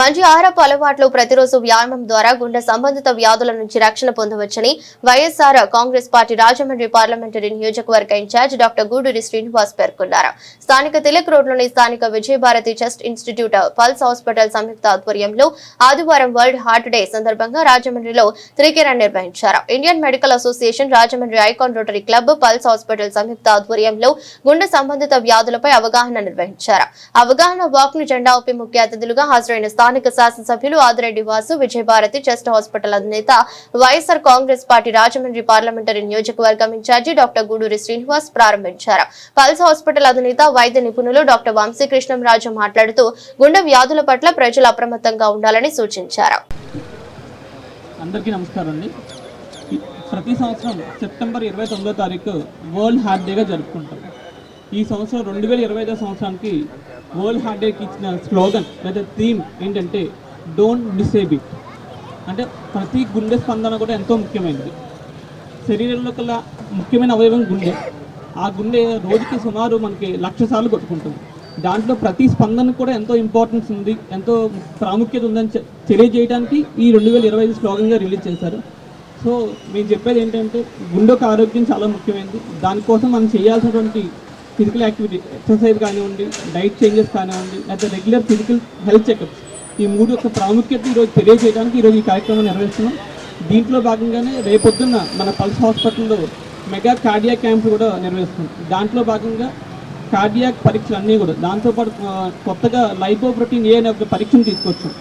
మంచి ఆహారపు అలవాట్లు ప్రతిరోజు వ్యాయామం ద్వారా గుండె సంబంధిత వ్యాధుల నుంచి రక్షణ పొందవచ్చని వైఎస్ఆర్ కాంగ్రెస్ పార్టీ రాజమండ్రి పార్లమెంటరీ నియోజకవర్గ ఇన్ఛార్జ్ డాక్టర్ గూడూరి శ్రీనివాస్ పేర్కొన్నారు. స్థానిక తిలక్ రోడ్లోని స్థానిక Vijayabharathi chest institute pulse hospital సంయుక్త ఆధ్వర్యంలో ఆదివారం వరల్డ్ హార్ట్ డే సందర్భంగా రాజమండ్రిలో త్రికిరణ్ నిర్వహించారు. Indian medical association Rajahmundry icon rotary club pulse hospital సంయుక్త ఆధ్వర్యంలో గుండె సంబంధిత వ్యాధులపై అవగాహన నిర్వహించారు. అవగాహన వాక్ను జెండా ఊపి ముఖ్య అతిథులుగా హాజరైన స్థానిక శాసనసభ్యులు ఆదిరెడ్డి వాసు విజయభారతి చెస్ట్ హాస్పిటల్ అధినేత వైఎస్ఆర్ కాంగ్రెస్ పార్టీ రాజమండ్రి పార్లమెంటరీ నియోజకవర్గం ఇన్ఛార్జి డాక్టర్ గూడూరి శ్రీనివాస్ ప్రారంభించారు. పల్స్ హాస్పిటల్ అధినేత వైద్య నిపుణులు డాక్టర్ వంశీకృష్ణంరాజు మాట్లాడుతూ గుండె వ్యాధుల పట్ల ప్రజలు అప్రమత్తంగా ఉండాలని సూచించారు. అందరికీ నమస్కారం అండి. ప్రతి సంవత్సరం సెప్టెంబర్ ఇరవై తొమ్మిదో తారీఖు వరల్డ్ హార్ట్ డేగా జరుపుకుంటాం. ఈ సంవత్సరం రెండు వేల ఇరవై ఐదో సంవత్సరానికి వరల్డ్ హార్ట్ డేకి ఇచ్చిన స్లోగన్ లేదా థీమ్ ఏంటంటే డోంట్ డిసేబుల్ అంటే ప్రతి గుండె స్పందన కూడా ఎంతో ముఖ్యమైనది. శరీరంలో కల్లా ముఖ్యమైన అవయవం గుండె. ఆ గుండె రోజుకి సుమారు మనకి లక్ష సార్లు కొట్టుకుంటుంది. దాంట్లో ప్రతి స్పందన కూడా ఎంతో ఇంపార్టెన్స్ ఉంది ఎంతో ప్రాముఖ్యత ఉందని తెలియజేయడానికి ఈ రెండు వేల ఇరవై ఐదు స్లోగన్గా రిలీజ్ చేశారు. సో మేము చెప్పేది ఏంటంటే గుండెకు ఆరోగ్యం చాలా ముఖ్యమైనది. దానికోసం మనం చేయాల్సినటువంటి ఫిజికల్ యాక్టివిటీ ఎక్సర్సైజ్ కానివ్వండి డైట్ చేంజెస్ కానివ్వండి లేకపోతే రెగ్యులర్ ఫిజికల్ హెల్త్ చెకప్స్. ఈ మూడు యొక్క ప్రాముఖ్యత ఈరోజు తెలియజేయడానికి ఈరోజు ఈ కార్యక్రమం నిర్వహిస్తున్నాం. దీంట్లో భాగంగానే రేపొద్దున్న మన పల్స్ హాస్పిటల్లో మెగా కార్డియా క్యాంప్ కూడా నిర్వహిస్తున్నాం. దాంట్లో భాగంగా కార్డియాక్ పరీక్షలు అన్నీ కూడా. దాంతోపాటు కొత్తగా లైపోప్రోటీన్ ఏ అనే ఒక పరీక్షను తీసుకొచ్చాం.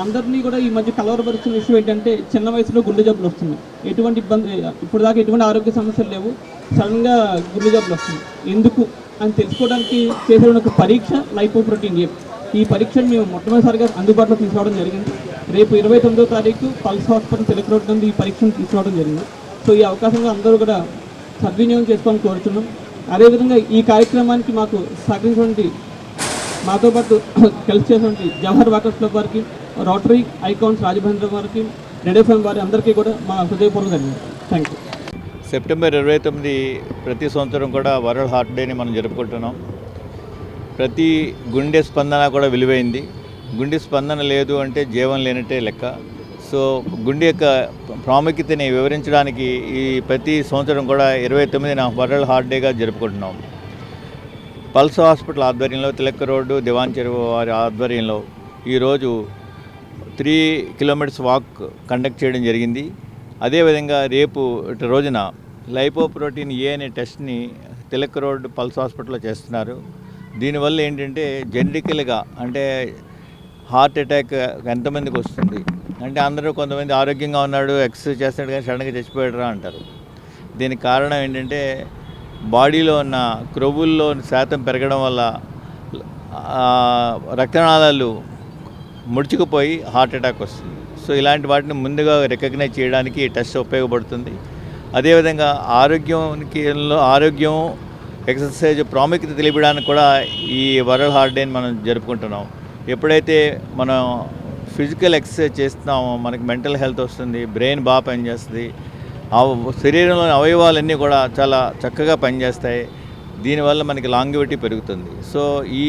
అందరినీ కూడా ఈ మధ్య కలవరపరిచిన విషయం ఏంటంటే చిన్న వయసులో గుండె జబ్బులు వస్తున్నాయి. ఎటువంటి ఇబ్బంది ఇప్పుడు దాకా ఎటువంటి ఆరోగ్య సమస్యలు లేవు. సడన్గా గుండె జబ్బులు వస్తున్నాయి. ఎందుకు? అని తెలుసుకోవడానికి చేసిన ఒక పరీక్ష లైపోప్రోటీన్ ఏ. ఈ పరీక్షను మేము మొట్టమొదటిసారిగా అందుబాటులో తీసుకురావడం జరిగింది. రేపు ఇరవై తొమ్మిదో తారీఖు పల్స్ హాస్పిటల్ తెలుగు రోడ్ నుండి ఈ పరీక్షను తీసుకురావడం జరిగింది. సో ఈ అవకాశంగా అందరూ కూడా సద్వినియోగం చేసుకోవాలని కోరుతున్నాం అదేవిధంగా ఈ కార్యక్రమానికి మాకు సహకరించినటువంటి మాతో పాటు కలిసి చేసినటువంటి జవహర్ వాటర్ క్లబ్ వారికి రోటరీ ఐకాన్స్ రాజభేంద్ర వారికి రెడ్ వారి అందరికీ కూడా మా హృదయపూర్వక థ్యాంక్ యూ సెప్టెంబర్ ఇరవై తొమ్మిది ప్రతి సంవత్సరం కూడా వరల్డ్ హార్ట్ డేని మనం జరుపుకుంటున్నాం. ప్రతి గుండె స్పందన కూడా విలువైంది. గుండె స్పందన లేదు అంటే జీవం లేనట్టే లెక్క. సో గుండె యొక్క ప్రాముఖ్యతని వివరించడానికి ఈ ప్రతి సంవత్సరం కూడా ఇరవై తొమ్మిదిన వరల్డ్ హార్ట్ డేగా జరుపుకుంటున్నాం. పల్స్ హాస్పిటల్ ఆధ్వర్యంలో తిలక్ రోడ్డు దివాన్ చెరువు వారి ఆధ్వర్యంలో ఈరోజు త్రీ కిలోమీటర్స్ వాక్ కండక్ట్ చేయడం జరిగింది. అదేవిధంగా రేపు ఇటు రోజున లైపోప్రోటీన్ ఏ అనే టెస్ట్ని తిలక్ రోడ్ పల్స్ హాస్పిటల్లో చేస్తున్నారు. దీనివల్ల ఏంటంటే జెనరికల్గా అంటే హార్ట్ అటాక్ ఎంతమందికి వస్తుంది? అంటే అందరూ కొంతమంది ఆరోగ్యంగా ఉన్నాడు ఎక్సర్సైజ్ చేస్తాడు కానీ సడన్గా చచ్చిపోయాడురా అంటారు. దీనికి కారణం ఏంటంటే బాడీలో ఉన్న క్రొవ్వుల్లో శాతం పెరగడం వల్ల రక్తనాళాలు ముడుచుకుపోయి హార్ట్ అటాక్ వస్తుంది. సో ఇలాంటి వాటిని ముందుగా రికగ్నైజ్ చేయడానికి ఈ టెస్ట్ ఉపయోగపడుతుంది. అదేవిధంగా ఆరోగ్యానికి ఆరోగ్యం ఎక్సర్సైజ్ ప్రాముఖ్యత తెలియడానికి కూడా ఈ వరల్డ్ హార్ట్ డేని మనం జరుపుకుంటున్నాం. ఎప్పుడైతే మనం ఫిజికల్ ఎక్సర్సైజ్ చేస్తున్నామో మనకి మెంటల్ హెల్త్ వస్తుంది బ్రెయిన్ బాగా పనిచేస్తుంది శరీరంలోని అవయవాలన్నీ కూడా చాలా చక్కగా పనిచేస్తాయి. దీనివల్ల మనకి లాంగివిటీ పెరుగుతుంది. సో ఈ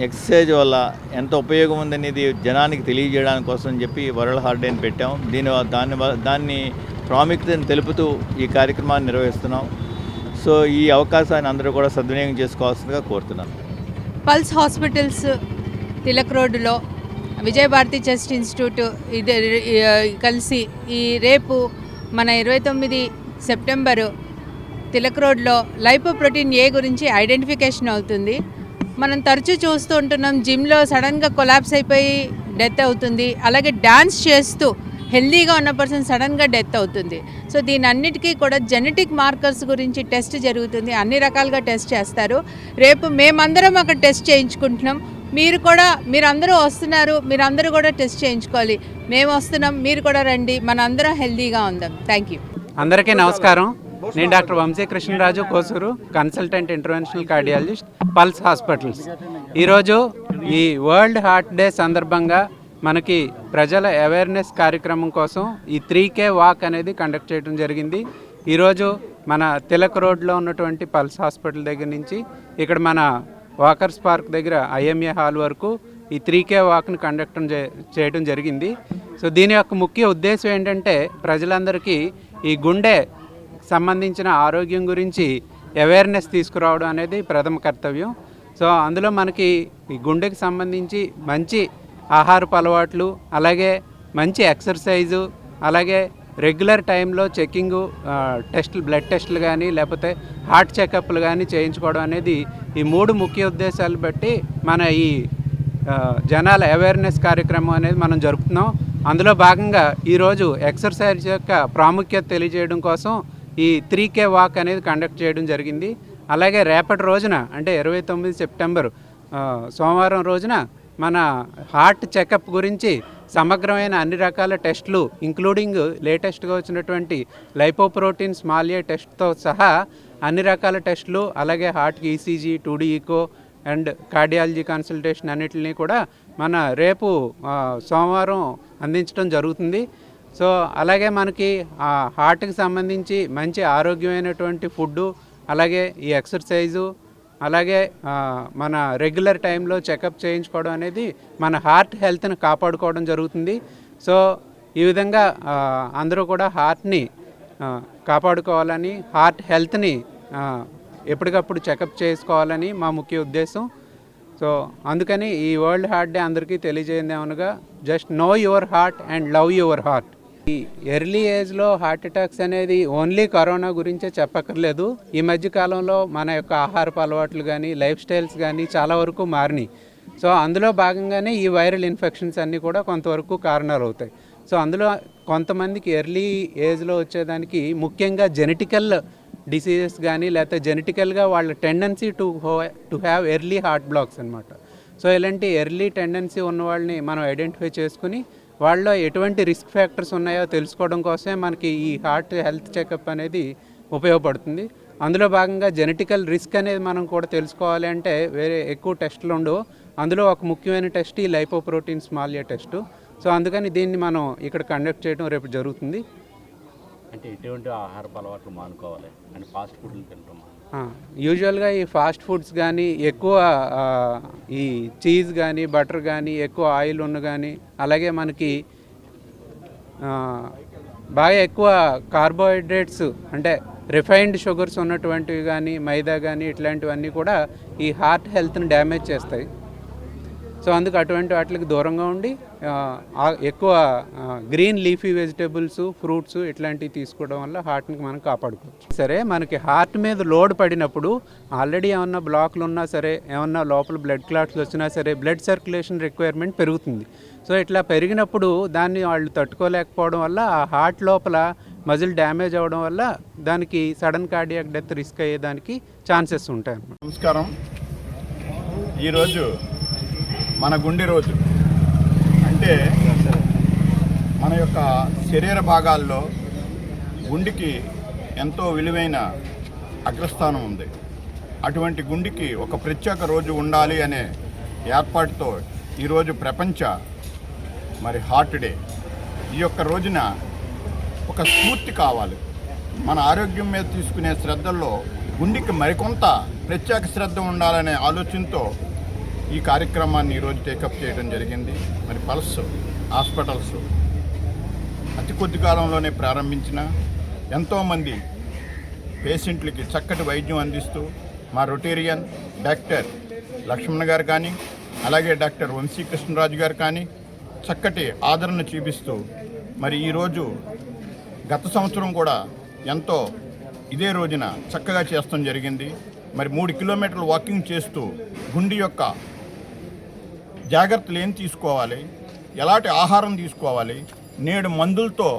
ఎక్సర్సైజ్ వల్ల ఎంత ఉపయోగం ఉందనేది జనానికి తెలియజేయడానికి కోసం చెప్పి వరల్డ్ హార్ట్ డేని పెట్టాం. దీని వ- దాని దాన్ని ప్రాముఖ్యతను తెలుపుతూ ఈ కార్యక్రమాన్ని నిర్వహిస్తున్నాం. సో ఈ అవకాశాన్ని అందరూ కూడా సద్వినియోగం చేసుకోవాల్సిందిగా కోరుతున్నాను పల్స్ హాస్పిటల్స్ తిలక్ రోడ్డులో విజయభారతి చెస్ట్ ఇన్స్టిట్యూట్ ఇది కలిసి ఈ రేపు మన ఇరవై తొమ్మిది సెప్టెంబరు తిలక్ రోడ్లో లైపోప్రోటీన్ ఏ గురించి ఐడెంటిఫికేషన్ అవుతుంది. మనం తరచూ చూస్తూ ఉంటున్నాం జిమ్లో సడన్గా కొలాప్స్ అయిపోయి డెత్ అవుతుంది. అలాగే డ్యాన్స్ చేస్తూ హెల్దీగా ఉన్న పర్సన్ సడన్గా డెత్ అవుతుంది. సో దీని అన్నిటికీ కూడా జెనెటిక్ మార్కర్స్ గురించి టెస్ట్ జరుగుతుంది. అన్ని రకాలుగా టెస్ట్ చేస్తారు. రేపు మేమందరం అక్కడ టెస్ట్ చేయించుకుంటున్నాం. మీరు కూడా మీరందరూ వస్తున్నారు. మీరందరూ కూడా టెస్ట్ చేయించుకోవాలి. మేము వస్తున్నాం. మీరు కూడా రండి. మనందరం హెల్దీగా ఉందాం. థ్యాంక్ యూ అందరికీ నమస్కారం. నేను doctor Vamsi Krishnaraju Kosuru consultant interventional cardiologist pulse hospitals ఈరోజు ఈ వరల్డ్ హార్ట్ డే సందర్భంగా మనకి ప్రజల అవేర్నెస్ కార్యక్రమం కోసం ఈ త్రీ కే వాక్ అనేది కండక్ట్ చేయడం జరిగింది. ఈరోజు మన తిలక్ రోడ్లో ఉన్నటువంటి పల్స్ హాస్పిటల్ దగ్గర నుంచి ఇక్కడ మన వాకర్స్ పార్క్ దగ్గర ఐఎంఏ హాల్ వరకు ఈ త్రీ కే వాక్ని కండక్ట్ చేయడం జరిగింది. సో దీని యొక్క ముఖ్య ఉద్దేశం ఏంటంటే ప్రజలందరికీ ఈ గుండె సంబంధించిన ఆరోగ్యం గురించి అవేర్నెస్ తీసుకురావడం అనేది ప్రథమ కర్తవ్యం. సో అందులో మనకి ఈ గుండెకి సంబంధించి మంచి ఆహారపు అలవాట్లు అలాగే మంచి ఎక్సర్సైజు అలాగే రెగ్యులర్ టైంలో చెకింగు టెస్టులు బ్లడ్ టెస్టులు కానీ లేకపోతే హార్ట్ చెకప్లు కానీ చేయించుకోవడం అనేది ఈ మూడు ముఖ్య ఉద్దేశాలు బట్టి మన ఈ జనాల అవేర్నెస్ కార్యక్రమం అనేది మనం జరుపుతున్నాం. అందులో భాగంగా ఈరోజు ఎక్సర్సైజ్ యొక్క ప్రాముఖ్యత తెలియజేయడం కోసం ఈ త్రీ కే వాక్ అనేది కండక్ట్ చేయడం జరిగింది. అలాగే రేపటి రోజున అంటే ఇరవై తొమ్మిది సెప్టెంబర్ సోమవారం రోజున మన హార్ట్ చెకప్ గురించి సమగ్రమైన అన్ని రకాల టెస్టులు ఇంక్లూడింగ్ లేటెస్ట్గా వచ్చినటువంటి లైపోప్రోటీన్ స్మాలియా టెస్ట్తో సహా అన్ని రకాల టెస్టులు అలాగే హార్ట్కి ECG two D echo and cardiology consultation అన్నిటిని కూడా మన రేపు సోమవారం అందించడం జరుగుతుంది. సో అలాగే మనకి ఆ హార్ట్కి సంబంధించి మంచి ఆరోగ్యమైనటువంటి ఫుడ్డు అలాగే ఈ ఎక్సర్సైజు అలాగే మన రెగ్యులర్ టైంలో చెకప్ చేయించుకోవడం అనేది మన హార్ట్ హెల్త్ని కాపాడుకోవడం జరుగుతుంది. సో ఈ విధంగా అందరూ కూడా హార్ట్ని కాపాడుకోవాలని హార్ట్ హెల్త్ని ఎప్పటికప్పుడు చెకప్ చేసుకోవాలని మా ముఖ్య ఉద్దేశం. సో అందుకని ఈ వరల్డ్ హార్ట్ డే అందరికీ తెలియజేయండి just know your heart and love your heart. ఈ ఎర్లీ ఏజ్లో హార్ట్ అటాక్స్ అనేది ఓన్లీ కరోనా గురించే చెప్పక్కర్లేదు. ఈ మధ్య కాలంలో మన యొక్క ఆహారపు అలవాట్లు కానీ లైఫ్ స్టైల్స్ కానీ చాలా వరకు మారినాయి. సో అందులో భాగంగానే ఈ వైరల్ ఇన్ఫెక్షన్స్ అన్నీ కూడా కొంతవరకు కారణాలు అవుతాయి సో అందులో కొంతమందికి ఎర్లీ ఏజ్లో వచ్చేదానికి ముఖ్యంగా జెనెటికల్ డిసీజెస్ కానీ లేకపోతే జెనెటికల్గా వాళ్ళ tendency to to have early heart blocks అనమాట సో ఇలాంటి ఎర్లీ టెండెన్సీ ఉన్న వాళ్ళని మనం ఐడెంటిఫై చేసుకుని వాళ్ళలో ఎటువంటి రిస్క్ ఫ్యాక్టర్స్ ఉన్నాయో తెలుసుకోవడం కోసమే మనకి ఈ హార్ట్ హెల్త్ చెకప్ అనేది ఉపయోగపడుతుంది. అందులో భాగంగా జెనెటికల్ రిస్క్ అనేది మనం కూడా తెలుసుకోవాలి అంటే వేరే ఎక్కువ టెస్టులు ఉండవు. అందులో ఒక ముఖ్యమైన టెస్ట్ ఈ లైపోప్రోటీన్ స్మాలియా టెస్ట్ సో అందుకని దీన్ని మనం ఇక్కడ కండక్ట్ చేయడం రేపు జరుగుతుంది. అంటే ఎటువంటి ఆహారపు అలవాట్లు మానుకోవాలి? అంటే ఫాస్ట్ ఫుడ్లు తింటామా? యూజువల్గా ఈ ఫాస్ట్ ఫుడ్స్ కానీ ఎక్కువ ఈ చీజ్ కానీ బటర్ కానీ ఎక్కువ ఆయిల్ ఉన్న కానీ అలాగే మనకి బాగా ఎక్కువ కార్బోహైడ్రేట్స్ అంటే రిఫైన్డ్ షుగర్స్ ఉన్నటువంటివి కానీ మైదా కానీ ఇట్లాంటివన్నీ కూడా ఈ హార్ట్ హెల్త్ని డ్యామేజ్ చేస్తాయి. సో అందుకు అటువంటి వాటికి దూరంగా ఉండి ఎక్కువ గ్రీన్ లీఫీ వెజిటేబుల్స్ ఫ్రూట్స్ ఇట్లాంటివి తీసుకోవడం వల్ల హార్ట్ని మనం కాపాడుకోవచ్చు. సరే మనకి హార్ట్ మీద లోడ్ పడినప్పుడు ఆల్రెడీ ఏమన్నా బ్లాక్లు ఉన్నా సరే ఏమన్నా లోపల బ్లడ్ క్లాట్స్ వచ్చినా సరే బ్లడ్ సర్క్యులేషన్ రిక్వైర్మెంట్ పెరుగుతుంది. సో ఇట్లా పెరిగినప్పుడు దాన్ని వాళ్ళు తట్టుకోలేకపోవడం వల్ల ఆ హార్ట్ లోపల మజిల్ డ్యామేజ్ అవ్వడం వల్ల దానికి సడన్ కార్డియాక్ డెత్ రిస్క్ అయ్యేదానికి ఛాన్సెస్ ఉంటాయి అన్నమాట నమస్కారం. ఈరోజు మన గుండె రోజు. అంటే మన యొక్క శరీర భాగాల్లో గుండెకి ఎంతో విలువైన అగ్రస్థానం ఉంది. అటువంటి గుండెకి ఒక ప్రత్యేక రోజు ఉండాలి అనే ఏర్పాటుతో ఈరోజు ప్రపంచ మరి హార్ట్ డే. ఈ యొక్క రోజున ఒక స్ఫూర్తి కావాలి. మన ఆరోగ్యం మీద తీసుకునే శ్రద్ధల్లో గుండెకి మరికొంత ప్రత్యేక శ్రద్ధ ఉండాలనే ఆలోచనతో ఈ కార్యక్రమాన్ని ఈరోజు టేకప్ చేయడం జరిగింది. మరి పల్స్ హాస్పిటల్స్ అతి కొద్ది కాలంలోనే ప్రారంభించిన ఎంతోమంది పేషెంట్లకి చక్కటి వైద్యం అందిస్తూ మా రొటేరియన్ డాక్టర్ లక్ష్మణ్ గారు కానీ అలాగే డాక్టర్ వంశీకృష్ణరాజు గారు కానీ చక్కటి ఆదరణ చూపిస్తూ మరి ఈరోజు గత సంవత్సరం కూడా ఎంతో ఇదే రోజున చక్కగా చేస్తాం జరిగింది. మరి మూడు కిలోమీటర్లు వాకింగ్ చేస్తూ గుండె యొక్క జాగ్రత్తలు ఏం తీసుకోవాలి. ఎలాంటి ఆహారం తీసుకోవాలి. నేడు మందులతో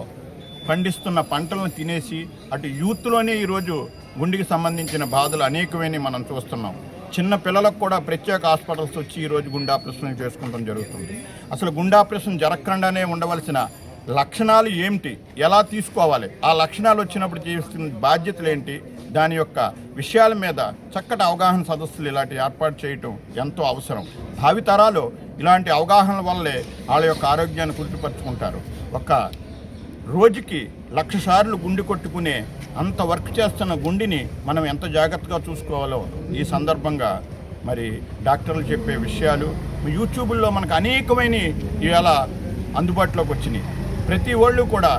పండిస్తున్న పంటలను తినేసి అటు యూత్లోనే ఈరోజు గుండెకి సంబంధించిన బాధలు అనేకమైన మనం చూస్తున్నాం. చిన్న పిల్లలకు కూడా ప్రత్యేక హాస్పిటల్స్ వచ్చి ఈరోజు గుండె ఆపరేషన్ చేసుకోవడం జరుగుతుంది. అసలు గుండె ఆపరేషన్ జరగకుండానే ఉండవలసిన లక్షణాలు ఏమిటి? ఎలా తీసుకోవాలి? ఆ లక్షణాలు వచ్చినప్పుడు చేస్తున్న బాధ్యతలు ఏంటి? దాని యొక్క విషయాల మీద చక్కటి అవగాహన సదస్సులు ఇలాంటి ఏర్పాటు చేయటం ఎంతో అవసరం. భావితరాలు ఇలాంటి అవగాహన వల్లే వాళ్ళ యొక్క ఆరోగ్యాన్ని కుదుటపరుచుకుంటారు ఒక రోజుకి లక్ష సార్లు గుండె కొట్టుకునే అంత వర్క్ చేస్తున్న గుండెని మనం ఎంత జాగ్రత్తగా చూసుకోవాలో ఈ సందర్భంగా మరి డాక్టర్లు చెప్పే విషయాలు యూట్యూబ్లో మనకు అనేకమైన ఇవాళ అందుబాటులోకి వచ్చినాయి. ప్రతి వాళ్ళు కూడా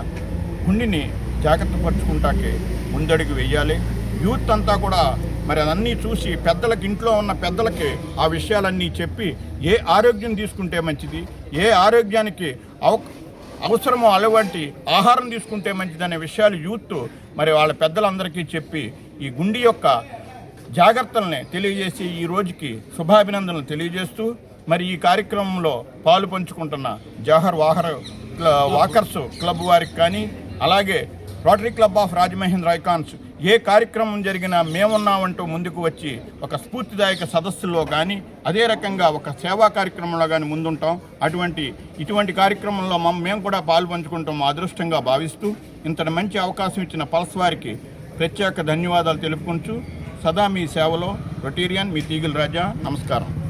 గుండెని జాగ్రత్త పరుచుకుంటాకే ముందడుగు వెయ్యాలి యూత్ అంతా కూడా మరి అన్నీ చూసి పెద్దలకి ఇంట్లో ఉన్న పెద్దలకి ఆ విషయాలన్నీ చెప్పి ఏ ఆరోగ్యం తీసుకుంటే మంచిది? ఏ ఆరోగ్యానికి అవ అవసరమో అలవాటి ఆహారం తీసుకుంటే మంచిదనే విషయాలు యూత్ మరి వాళ్ళ పెద్దలందరికీ చెప్పి ఈ గుండె యొక్క జాగ్రత్తల్ని తెలియజేసి ఈ రోజుకి శుభాభినందనలు తెలియజేస్తూ మరి ఈ కార్యక్రమంలో పాలు పంచుకుంటున్న జవహర్ వాహర్ వాకర్స్ క్లబ్ వారికి కానీ అలాగే rotary club of Rajamahendra icons ఏ కార్యక్రమం జరిగినా మేమున్నామంటూ ముందుకు వచ్చి ఒక స్ఫూర్తిదాయక సదస్సులో కానీ అదే రకంగా ఒక సేవా కార్యక్రమంలో కానీ ముందుంటాం. అటువంటి ఇటువంటి కార్యక్రమంలో మమ్మ మేము కూడా పాల్పంచుకుంటాం మా అదృష్టంగా భావిస్తూ ఇంతటి మంచి అవకాశం ఇచ్చిన పల్స్ వారికి ప్రత్యేక ధన్యవాదాలు తెలుపుకుంటూ సదా మీ సేవలో రొటీరియన్ మీ తీగిల్ రాజా నమస్కారం.